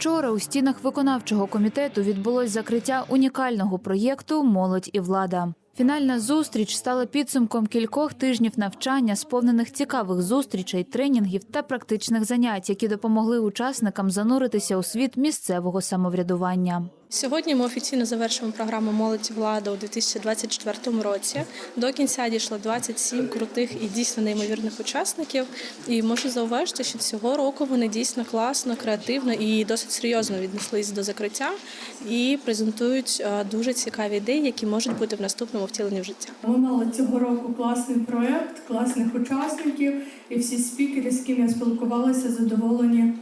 Вчора у стінах виконавчого комітету відбулось закриття унікального проєкту Молодь і влада. Фінальна зустріч стала підсумком кількох тижнів навчання, сповнених цікавих зустрічей, тренінгів та практичних занять, які допомогли учасникам зануритися у світ місцевого самоврядування. Сьогодні ми офіційно завершуємо програму Молодь влада у 2024 році. До кінця дійшло 27 крутих і дійсно неймовірних учасників. І можу зауважити, що цього року вони дійсно класно, креативно і досить серйозно віднеслись до закриття і презентують е, дуже цікаві ідеї, які можуть бути в наступному втіленні в життя. Ми мали цього року класний проєкт, класних учасників, і всі спікери, з ким я спілкувалася, задоволені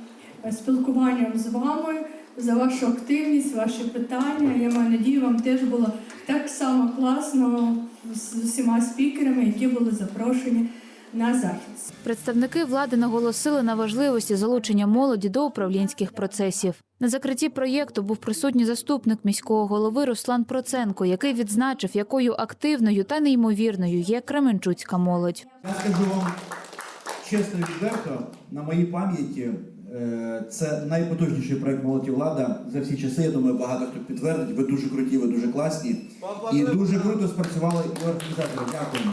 е, спілкуванням з вами за вашу активність, ваші питання. Я маю надію, вам теж було так само класно з усіма спікерами, які були запрошені на захід. Представники влади наголосили на важливості залучення молоді до управлінських процесів. На закритті проєкту був присутній заступник міського голови Руслан Проценко, який відзначив, якою активною та неймовірною є Кременчуцька молодь. Я скажу вам чесно відверто, на моїй пам'яті це найпотужніший проект молоді влада за всі часи. Я думаю, багато хто підтвердить. Ви дуже круті, ви дуже класні. І дуже круто спрацювали і організатори. Дякуємо.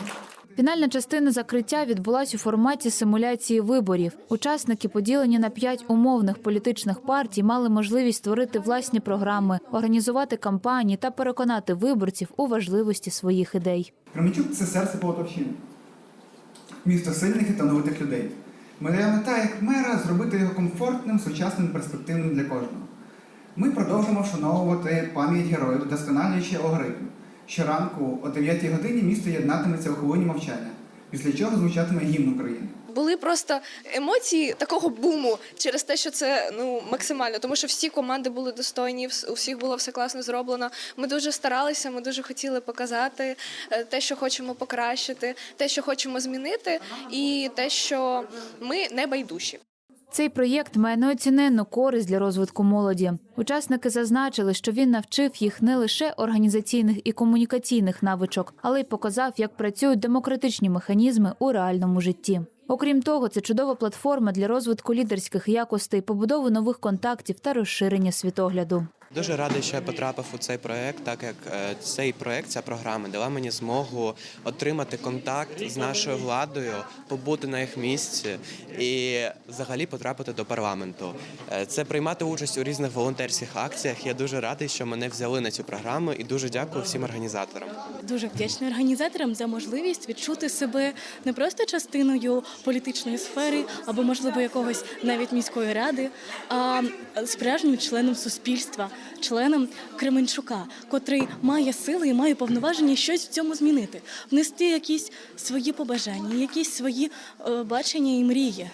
Фінальна частина закриття відбулась у форматі симуляції виборів. Учасники, поділені на п'ять умовних політичних партій, мали можливість створити власні програми, організувати кампанії та переконати виборців у важливості своїх ідей. Кременчук це серце Полтавщини. Місто сильних і талановитих людей. Моя мета як мера зробити його комфортним, сучасним, перспективним для кожного. Ми продовжимо вшановувати пам'ять героїв, вдосконалюючи алгоритм. Щоранку о 9 годині місто єднатиметься у хвилині мовчання, після чого звучатиме гімн України. Були просто емоції такого буму через те, що це ну максимально, тому що всі команди були достойні, у всіх було все класно зроблено. Ми дуже старалися, ми дуже хотіли показати е, те, що хочемо покращити, те, що хочемо змінити, і те, що ми не байдужі. Цей проєкт має неоціненну користь для розвитку молоді. Учасники зазначили, що він навчив їх не лише організаційних і комунікаційних навичок, але й показав, як працюють демократичні механізми у реальному житті. Окрім того, це чудова платформа для розвитку лідерських якостей, побудови нових контактів та розширення світогляду. Дуже радий, що я потрапив у цей проект, так як е, цей проект, ця програма дала мені змогу отримати контакт з нашою владою, побути на їх місці і взагалі потрапити до парламенту. Е, Це приймати участь у різних волонтерських акціях. Я дуже радий, що мене взяли на цю програму, і дуже дякую всім організаторам. Дуже вдячна організаторам за можливість відчути себе не просто частиною політичної сфери або, можливо, якогось навіть міської ради, а справжнім членом суспільства, членом Кременчука, котрий має сили і має повноваження щось в цьому змінити, внести якісь свої побажання, якісь свої е, бачення і мрії.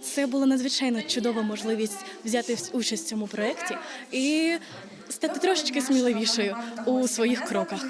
Це була надзвичайно чудова можливість взяти участь в цьому проєкті і стати трошечки сміливішою у своїх кроках.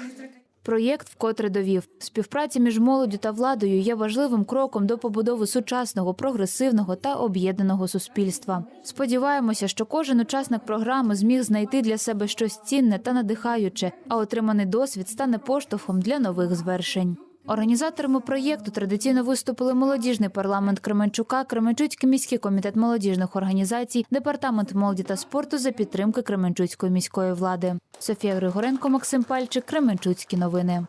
Проєкт вкотре довів, співпраця між молоддю та владою є важливим кроком до побудови сучасного, прогресивного та об'єднаного суспільства. Сподіваємося, що кожен учасник програми зміг знайти для себе щось цінне та надихаюче, а отриманий досвід стане поштовхом для нових звершень. Організаторами проєкту традиційно виступили молодіжний парламент Кременчука, Кременчуцький міський комітет молодіжних організацій, департамент молоді та спорту за підтримки Кременчуцької міської влади. Софія Григоренко, Максим Пальчик, Кременчуцькі новини.